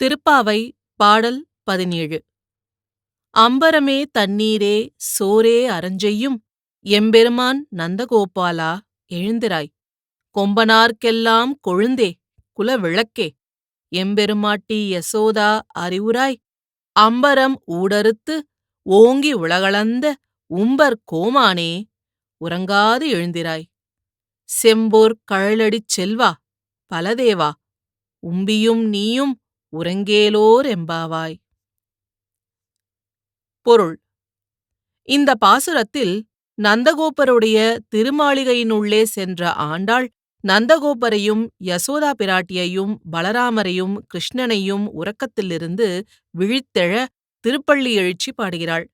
திருப்பாவை பாடல் பதினேழு. அம்பரமே தண்ணீரே சோரே அறஞ்செய்யும் எம்பெருமான் நந்தகோபாலா எழுந்திராய். கொம்பனார்க்கெல்லாம் கொழுந்தே குலவிளக்கே. எம்பெருமாட்டி யசோதா அறிவுராய். அம்பரம் ஊடறுத்து ஓங்கி உலகளந்த உம்பர் கோமானே உறங்காது எழுந்திராய். செம்போர் கழலடிச் செல்வா பலதேவா. உம்பியும் நீயும் உறங்கேலோர் எம்பாவாய் பொருள். இந்த பாசுரத்தில் நந்தகோபருடைய திருமாளிகையினுள்ளே சென்ற ஆண்டாள் நந்தகோபரையும் யசோதா பிராட்டியையும் பலராமரையும் கிருஷ்ணனையும் உறக்கத்திலிருந்து விழித்தெழ திருப்பள்ளி எழுச்சி பாடுகிறாள்.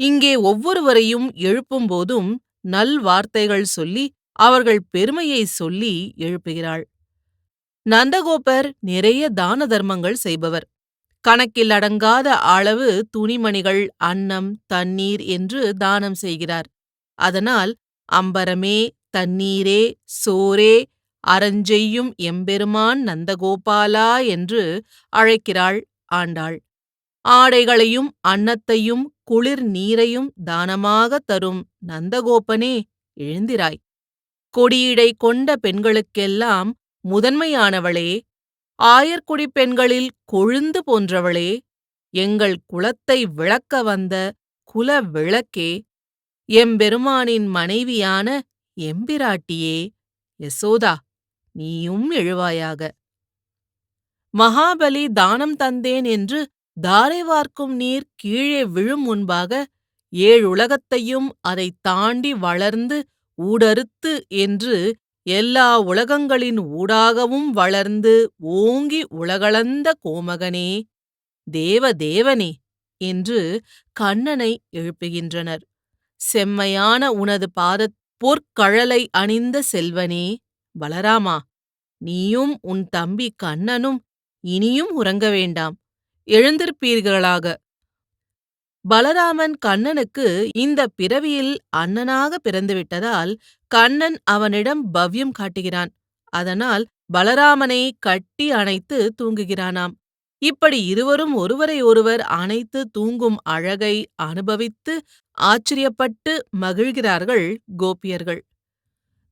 இங்கே ஒவ்வொருவரையும் எழுப்பும்போதும் நல் வார்த்தைகள் சொல்லி அவர்கள் பெருமையை சொல்லி எழுப்புகிறாள். நந்தகோபர் நிறைய தான தர்மங்கள் செய்பவர். கணக்கில் அடங்காத அளவு துணிமணிகள் அன்னம் தண்ணீர் என்று தானம் செய்கிறார். அதனால் அம்பரமே தண்ணீரே சோரே அறஞ்செய்யும் எம்பெருமான் நந்தகோபாலா என்று அழைக்கிறாள் ஆண்டாள். ஆடைகளையும் அன்னத்தையும் குளிர் நீரையும் தானமாக தரும் நந்தகோபனே எழுந்திராய். கொடியிடை கொண்ட பெண்களுக்கெல்லாம் முதன்மையானவளே ஆயர்குடிப் பெண்களில் கொழுந்து போன்றவளே எங்கள் குலத்தை விளக்க வந்த குல விளக்கே எம்பெருமானின் மனைவியான எம்பிராட்டியே யசோதா நீயும் எழுவாயாக. மகாபலி தானம் தந்தேன் என்று தாரை வார்க்கும் நீர் கீழே விழும் முன்பாக ஏழுலகத்தையும் அதைத் தாண்டி வளர்ந்து ஊடறுத்து என்று எல்லா உலகங்களின் ஊடாகவும் வளர்ந்து ஓங்கி உலகளந்த கோமகனே தேவதேவனே என்று கண்ணனை எழுப்புகின்றனர். செம்மையான உனது பாதத் பொற்கழலை அணிந்த செல்வனே பலராமா நீயும் உன் தம்பி கண்ணனும் இனியும் உறங்க வேண்டாம். எழுந்திருப்பீர்களாக. பலராமன் கண்ணனுக்கு இந்த பிறவியில் அண்ணனாக பிறந்துவிட்டதால் கண்ணன் அவனிடம் பவ்யம் காட்டுகிறான். அதனால் பலராமனை கட்டி அணைத்து தூங்குகிறானாம். இப்படி இருவரும் ஒருவரை ஒருவர் அணைத்து தூங்கும் அழகை அனுபவித்து ஆச்சரியப்பட்டு மகிழ்கிறார்கள் கோபியர்கள்.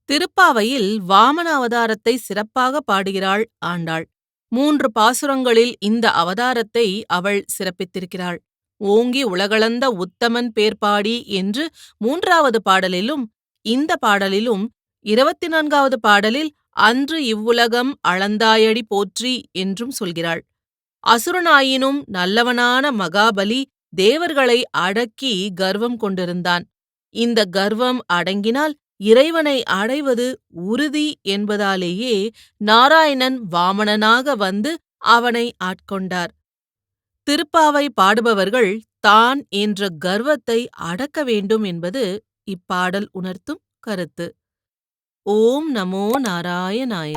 திருப்பாவையில் வாமன அவதாரத்தை சிறப்பாக பாடுகிறாள் ஆண்டாள். மூன்று பாசுரங்களில் இந்த அவதாரத்தை அவள் சிறப்பித்திருக்கிறாள். ஓங்கி உலகளந்த உத்தமன் பேர்பாடி என்று மூன்றாவது பாடலிலும் இந்த பாடலிலும் இருபத்தி நான்காவது பாடலில் அன்று இவ்வுலகம் அளந்தாயடி போற்றி என்றும் சொல்கிறாள். அசுரனாயினும் நல்லவனான மகாபலி தேவர்களை அடக்கி கர்வம் கொண்டிருந்தான். இந்த கர்வம் அடங்கினால் இறைவனை அடைவது உறுதி என்பதாலேயே நாராயணன் வாமணனாக வந்து அவனை ஆட்கொண்டார். திருப்பாவை பாடுபவர்கள் தான் என்ற கர்வத்தை அடக்க வேண்டும் என்பது இப்பாடல் உணர்த்தும் கருத்து. ஓம் நமோ நாராயணாய.